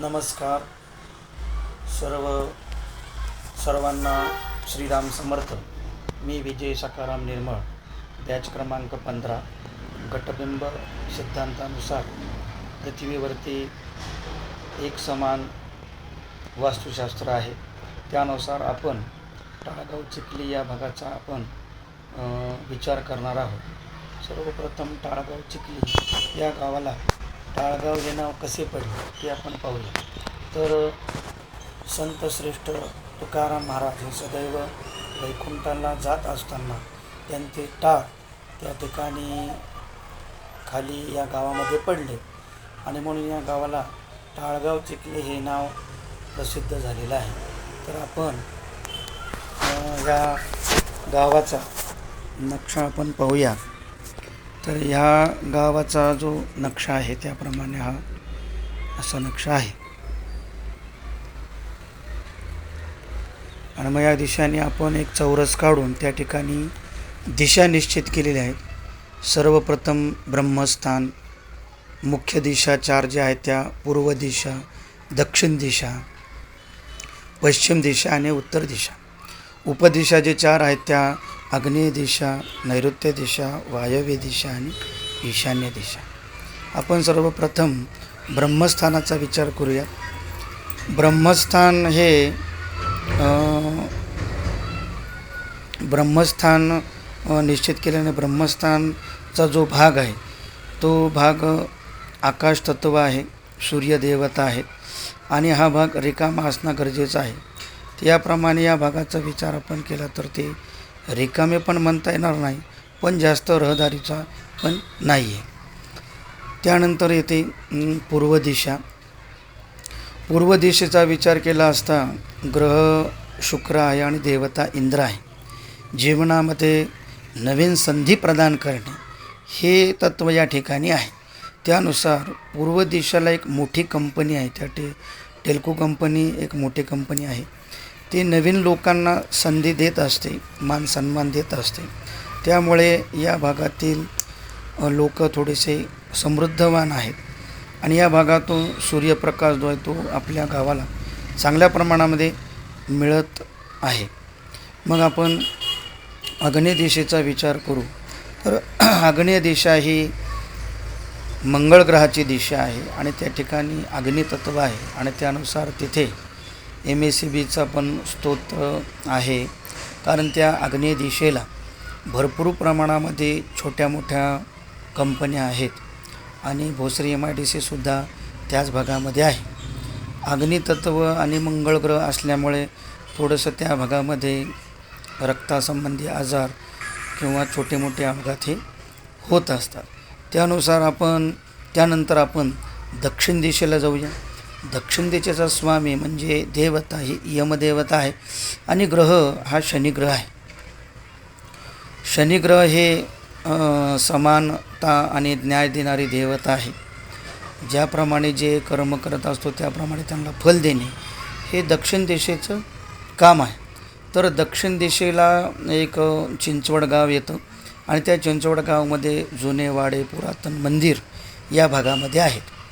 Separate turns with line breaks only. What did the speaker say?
नमस्कार. सर्व सर्वांना श्रीराम समर्थ. मी विजय सकाराम निर्मळ. बॅच क्रमांक पंधरा. गटबिंब सिद्धांतानुसार. पृथ्वीवरती एक समान वास्तुशास्त्र आहे. त्यानुसार आपण टाळगाव चिखली या भागाचा आपण विचार करणार आहोत. सर्वप्रथम टाळगाव चिखली या गावाला टाळगाव हे नाव कसे पडले ते आपण पाहूया. तर संत श्रेष्ठ तुकाराम महाराज हे सदैव वैकुंठाला जात असताना त्यांचे टाळ त्या ठिकाणी खाली या गावामध्ये पडले आणि म्हणून या गावाला टाळगाव चिखले हे नाव प्रसिद्ध झालेलं आहे. तर आपण या गावाचा नक्षा आपण पाहूया. तर ह्या गावाचा जो नक्षा आहे त्याप्रमाणे हा असा नक्षा आहे. आणि मग या दिशाने आपण एक चौरस काढून त्या ठिकाणी दिशा निश्चित केलेल्या आहेत. सर्वप्रथम ब्रह्मस्थान मुख्य दिशा चार ज्या आहेत त्या पूर्व दिशा दक्षिण दिशा पश्चिम दिशा आणि उत्तर दिशा. उपदिशा जे चार आहेत त्या आग्नेय दिशा नैऋत्य दिशा वायव्य दिशा आणि ईशान्य दिशा. आपण सर्वप्रथम ब्रह्मस्थानाचा विचार करूया ब्रह्मस्थान हे ब्रह्मस्थान निश्चित केल्याने ब्रह्मस्थानचा जो भाग आहे तो भाग आकाश तत्व आहे सूर्यदेवता आहे आणि हा भाग रिकामा असणं गरजेचं आहे. याप्रमाणे या भागाचा विचार आपण केला तर ते रिकामे पण म्हणता येणार नाही पण जास्त रहदारीचा पण नाही आहे त्यानंतर येते पूर्व दिशा. पूर्व दिशेचा विचार केला असता ग्रह शुक्र आहे आणि देवता इंद्र आहे. जीवनामध्ये नवीन संधी प्रदान करणे हे तत्त्व या ठिकाणी आहे. त्यानुसार पूर्व दिशेला एक मोठी कंपनी आहे. त्या टे टेल्को कंपनी एक मोठी कंपनी आहे. ती नवीन लोकांना संधी देत असते मान सन्मान देत असते. त्यामुळे या भागातील लोक थोडेसे समृद्धवान आहेत. आणि या भागातून सूर्यप्रकाश जो आहे तो आपल्या गावाला चांगल्या प्रमाणामध्ये मिळत आहे. मग आपण आग्नेय दिशेचा विचार करू. तर आग्नेय दिशा ही मंगळ ग्रहाची दिशा आहे आणि त्या ठिकाणी अग्नितत्व आहे आणि त्यानुसार तिथे एम एस सी बीचा पण स्तोत्र आहे. कारण त्या आग्नेय दिशेला भरपूर प्रमाणामध्ये छोट्या मोठ्या कंपन्या आहेत. आणि भोसरी एम आय डी सीसुद्धा त्याच भागामध्ये आहे. अग्नितत्व आणि मंगळग्रह असल्यामुळे थोडंसं त्या भागामध्ये रक्तासंबंधी आजार किंवा छोटे मोठे अपघात हे होत असतात. त्यानुसार आपण त्यानंतर आपण दक्षिण दिशेला जाऊया. दक्षिण दिशेचा स्वामी म्हणजे देवता ही यमदेवता आहे. आणि ग्रह हा शनिग्रह आहे. शनिग्रह हे समानता आणि न्याय देणारी देवता आहे. ज्याप्रमाणे जे कर्म करत असतो त्याप्रमाणे त्यांना फल देणे हे दक्षिण दिशेचं काम आहे. तर दक्षिण दिशेला एक चिंचवड गाव येतं. आणि त्या चिंचवड गावामध्ये जुने वाडे पुरातन मंदिर या भागामध्ये आहेत.